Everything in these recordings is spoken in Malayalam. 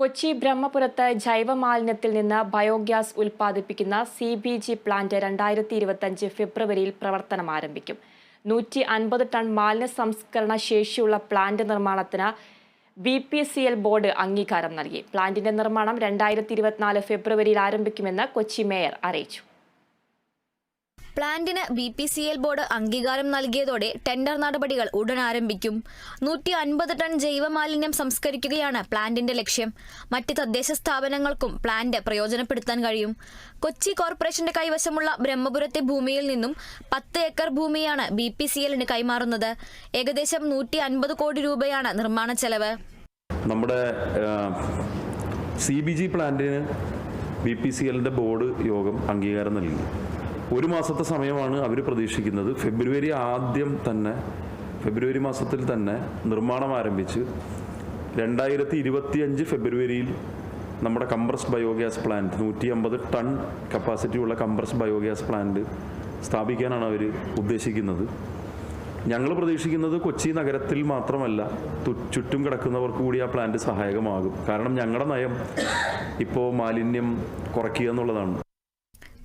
കൊച്ചി ബ്രഹ്മപുരത്ത് ജൈവമാലിന്യത്തിൽ നിന്ന് ബയോഗ്യാസ് ഉൽപ്പാദിപ്പിക്കുന്ന സി ബി ജി പ്ലാന്റ് രണ്ടായിരത്തി ഇരുപത്തഞ്ച് ഫെബ്രുവരിയിൽ പ്രവർത്തനം ആരംഭിക്കും. നൂറ്റി അൻപത് ടൺ മാലിന്യ സംസ്കരണ ശേഷിയുള്ള പ്ലാന്റ് നിർമ്മാണത്തിന് B P C L board അംഗീകാരം നൽകി. പ്ലാന്റിന്റെ നിർമ്മാണം രണ്ടായിരത്തി ഇരുപത്തിനാല് ഫെബ്രുവരിയിൽ ആരംഭിക്കുമെന്ന് കൊച്ചി മേയർ അറിയിച്ചു. പ്ലാന്റിന് B P C L board അംഗീകാരം നൽകിയതോടെ ടെൻഡർ നടപടികൾ ഉടൻ ആരംഭിക്കും. നൂറ്റി അൻപത് ടൺ ജൈവമാലിന്യം സംസ്കരിക്കുകയാണ് പ്ലാന്റിന്റെ ലക്ഷ്യം. മറ്റ് തദ്ദേശ സ്ഥാപനങ്ങൾക്കും പ്ലാന്റ് പ്രയോജനപ്പെടുത്താൻ കഴിയും. കൊച്ചി കോർപ്പറേഷന്റെ കൈവശമുള്ള ബ്രഹ്മപുരത്തെ ഭൂമിയിൽ നിന്നും പത്ത് ഏക്കർ ഭൂമിയാണ് ബി പി സി എല്ലിന് കൈമാറുന്നത്. ഏകദേശം നൂറ്റി അൻപത് കോടി രൂപയാണ് നിർമ്മാണ ചെലവ്. നമ്മുടെ സി ബി ജി പ്ലാന്റിന് ബി പി സി എല്ലിന്റെ ബോർഡ് യോഗം അംഗീകാരം നൽകി. ഒരു മാസത്തെ സമയമാണ് അവർ പ്രതീക്ഷിക്കുന്നത്. ഫെബ്രുവരി ആദ്യം തന്നെ ഫെബ്രുവരി മാസത്തിൽ തന്നെ നിർമ്മാണം ആരംഭിച്ച് രണ്ടായിരത്തി ഇരുപത്തിയഞ്ച് ഫെബ്രുവരിയിൽ നമ്മുടെ കംപ്രസ് ബയോഗ്യാസ് പ്ലാന്റ് നൂറ്റി അമ്പത് ടൺ കപ്പാസിറ്റി ഉള്ള കംപ്രസ് ബയോഗ്യാസ് പ്ലാന്റ് സ്ഥാപിക്കാനാണ് അവർ ഉദ്ദേശിക്കുന്നത്. ഞങ്ങൾ പ്രതീക്ഷിക്കുന്നത് കൊച്ചി നഗരത്തിൽ മാത്രമല്ല ചുറ്റും കിടക്കുന്നവർക്ക് കൂടി ആ പ്ലാന്റ് സഹായകമാകും. കാരണം ഞങ്ങളുടെ നയം ഇപ്പോൾ മാലിന്യം കുറയ്ക്കുക എന്നുള്ളതാണ്.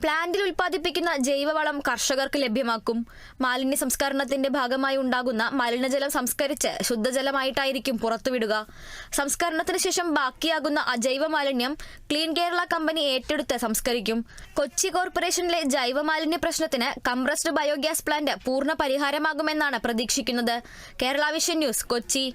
പ്ലാന്റിൽ ഉൽപ്പാദിപ്പിക്കുന്ന ജൈവവളം കർഷകർക്ക് ലഭ്യമാക്കും. മാലിന്യ സംസ്കരണത്തിന്റെ ഭാഗമായി ഉണ്ടാകുന്ന മലിനജലം സംസ്കരിച്ച് ശുദ്ധജലമായിട്ടായിരിക്കും പുറത്തുവിടുക. സംസ്കരണത്തിന് ശേഷം ബാക്കിയാകുന്ന അജൈവ മാലിന്യം ക്ലീൻ കേരള കമ്പനി ഏറ്റെടുത്ത് സംസ്കരിക്കും. കൊച്ചി കോർപ്പറേഷനിലെ ജൈവ മാലിന്യ പ്രശ്നത്തിന് കംപ്രസ്ഡ് ബയോഗ്യാസ് പ്ലാന്റ് പൂർണ പരിഹാരമാകുമെന്നാണ് പ്രതീക്ഷിക്കുന്നത്. Kerala vision news Kochi.